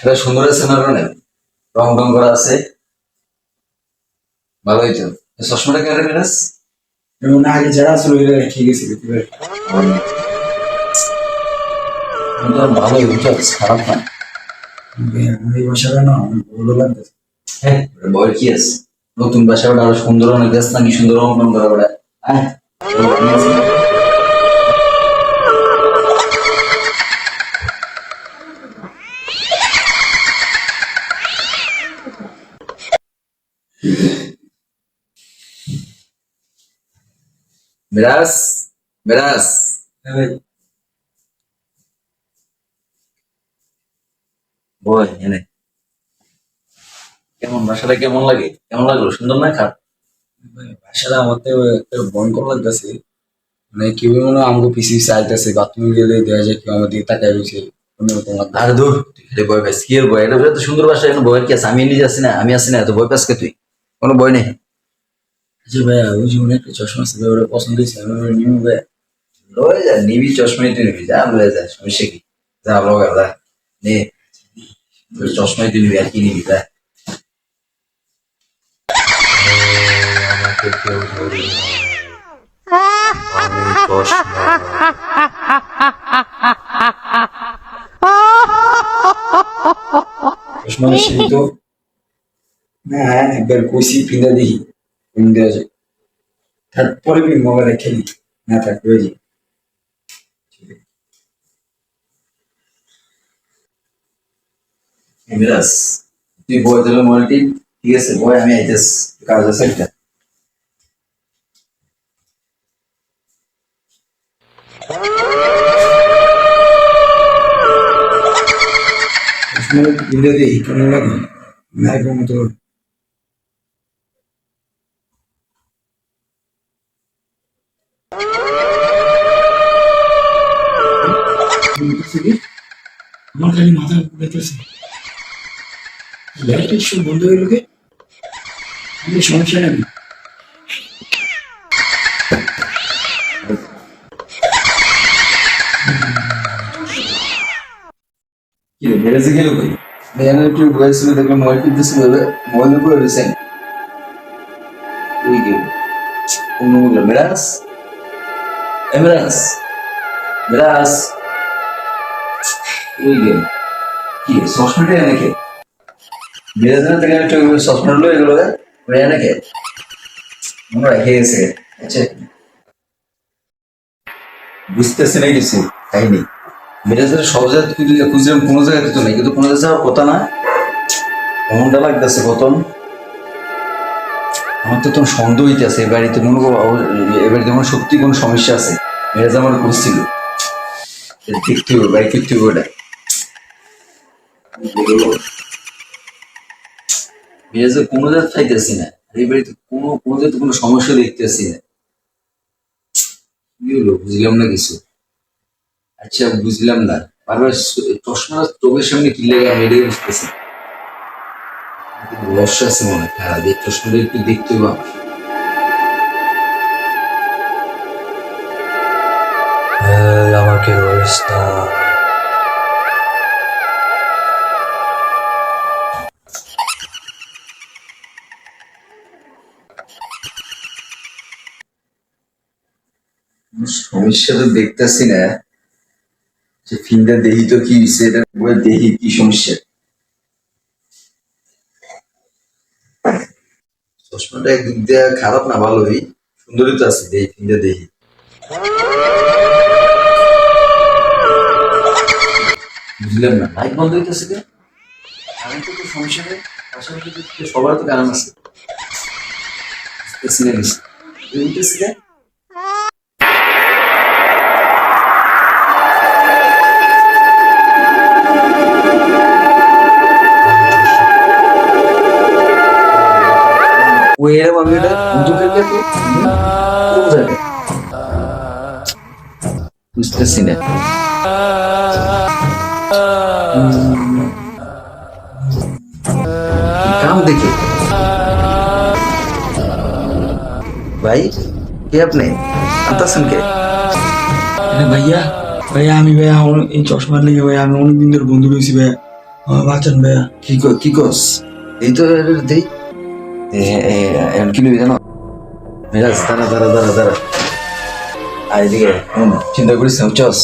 বাসাটা সুন্দর আছে না কারণে রং রং করা আছে। ভালোই তো চশমাটা কেন যেমন আগে যারা আসলে ওইটা রেখে গেছি ভালোই খারাপ না। এই বাসাটা না অনেক ভালো লাগতেছে। হ্যাঁ কি আছে? নতুন বাসা ওটা আরও সুন্দর অনেক গাছ নাকি সুন্দর রং রং করা হ্যাঁ মিরাজ মিরাজ এনে কেমন বাসাটা কেমন লাগে? কেমন লাগল? সুন্দর না খারাপ? আমার তো ভয়ঙ্কর লাগতেছে। মানে কেউ মনে আমাকে পিছিয়ে পিছিয়ে আইতেছে বাথরুমে গেলে দেখা যায় কেউ আমার দিকে তাকায় রয়েছে। দূর এটা বয় পাস কি বয় এটা তো সুন্দর বাসা এখানে বয়ের কি আছে? আমি নিজে আছি না আমি আছি না তো বয় পাস কে তুই? কোনো বয় নেই। যে ভাইয়া ওই জীবনে একটা চশমা আছে ভাই, ওটা পছন্দ হয়েছে আমি ওটা নিউ ভাই লয়ে যা নিবি চশমাই তুই নিবি যা লয়ে যা সমস্যা কি? যা লগা যা নে তোর চশমাই তুই নিবি আর কি নিবি যা। আমি চশমা চশমা তো। না একবার কইছি পিন্দা দেখি। যায় তারপরে আমি মোবাইলে খেলি? না থাকবে যে মিরাজ তুই বয় দিলে মোবাইলটি ঠিক আছে বয় আমি আইতেস কাজ আছে একটা। চশমা পিন্দা দেখি কেমন লাগে না এরকম মতো আমার খালি মাথা ঘুরাইতেছে লাইট সব বন্ধ হয়ে গেলে আমি সমস্যা নেই কি রে মেরেজে গেল কই এখানে একটু বয়েছিল দেখলাম মোবাইল টিপতেছিল মোবাইল উপরে রয়েছেন তুই গেল অন্য বলল মেরাজ এ মেরাজ মেরাজ তুই গেল কি চশমাটা এনেকে। মেরাজের থেকে একটু চশমাটা লয়ে গেল ওই এনেকে? মনে রেখে গেছে আচ্ছা। বুঝতেছি না কিছু? কাহিনী। মেরেজের সব জায়গায় খুঁজলাম কোনো জায়গায় তো নেই, কিন্তু কোনো জায়গায় কথা না এমনটা লাগতেছে প্রথম আমার তো তোমার সন্দেহ হইতেছে এই বাড়িতে মনে করো এ বাড়িতে হয় সত্যি কোনো সমস্যা আছে। মেরেজ আমার এটা দেখতে হবে বাড়ি করতে হবে ওটা। মেরেজের কোনো জায়গায় খাইতেছি না। এই বাড়িতে কোনো কোনো জায়গায় কোনো সমস্যা দেখতেছি না। কি হলো, বুঝলাম না কিছু। আচ্ছা বুঝলাম না। বারবার চশমা চোখের সামনে কি লেগে, আমি এটাই বুঝতেছি রহস্য আছে মনে হয় হ্যাঁ দেখ চশমাটা একটু দেখতে। এই, আমাকে রইস না সমস্যা তো দেখতেছি না যে ফিঙ্গার দেহি তো কি হয়েছে এটা দেহি কি সমস্যা চশমাটা একদিক দিয়ে খারাপ না, ভালোই। সুন্দরই তো আছে, দেহি কিনতে দেহি। বুঝলাম না লাইট বন্ধ হইতেছে কে কারেন্ট তো সমস্যা নেই, পাশাপাশি সবার তো কারণ আছে। বুঝতেছি। এরকম আমি এটা বন্ধু করলে তো কোন জায়গায় বুঝতেছি না। কাম দেখে। ভাই কে আপনি? আনতাছেন কে? আরে ভাইয়া ভাইয়া আমি ভাইয়া আমার এই চশমার লেগে ভাইয়া আমি অনেকদিন ধরে বন্ধু রয়েছি ভাইয়া। আমার বাঁচান ভাইয়া। কি কি করস এই তো দেই এ- এখন কি নিবি জানো মেরাজ দাঁড়া দাঁড়া দাঁড়া দাঁড়া। আর এদিকে চিন্তা করিস না বুঝছস?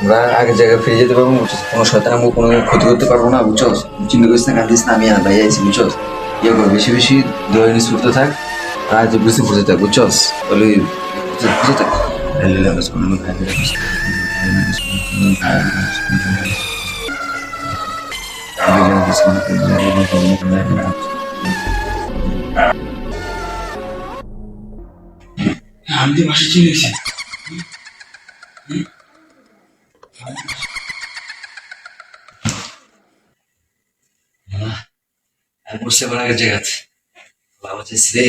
আমরা আগের জায়গায় ফিরে যেতে পারব বুঝছস? কোনো শয়তান আমাকে কোনো ক্ষতি করতে পারব না বুঝছস? চিন্তা করিস না কাঁদিস না আমি আর ভাই আইছি বুঝছস? ইয়ে বেশি বেশি দোয়া জিনিস থাক আর আজ বুঝতে বুঝে বুঝে থাক হাইলিলা বিসমিল্লাহ, আমি বাসা চলে গেছি। বসতে পারা আগের জায়গাতে বাবা চাইছি রে।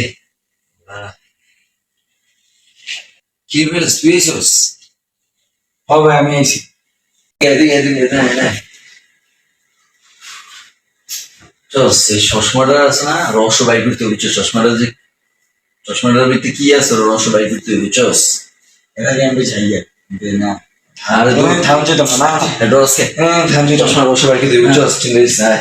কি বেলস, তুই এসোস হবে আমি আইছি এদিকে এদিকে এদিকে চশমাটা আছে না রহস্য বাই করতে? চশমাটা যে চশমাটার ভিতরে কি আছে? ওর রহস্য বাই করতে বুঝছস? এটা কি আমি চাই না। আর তুমি থামছে তো না? এটা আজকে হ্যাঁ থামছে চশমা রহস্য বাই করতে বুঝছস? চিন্তা না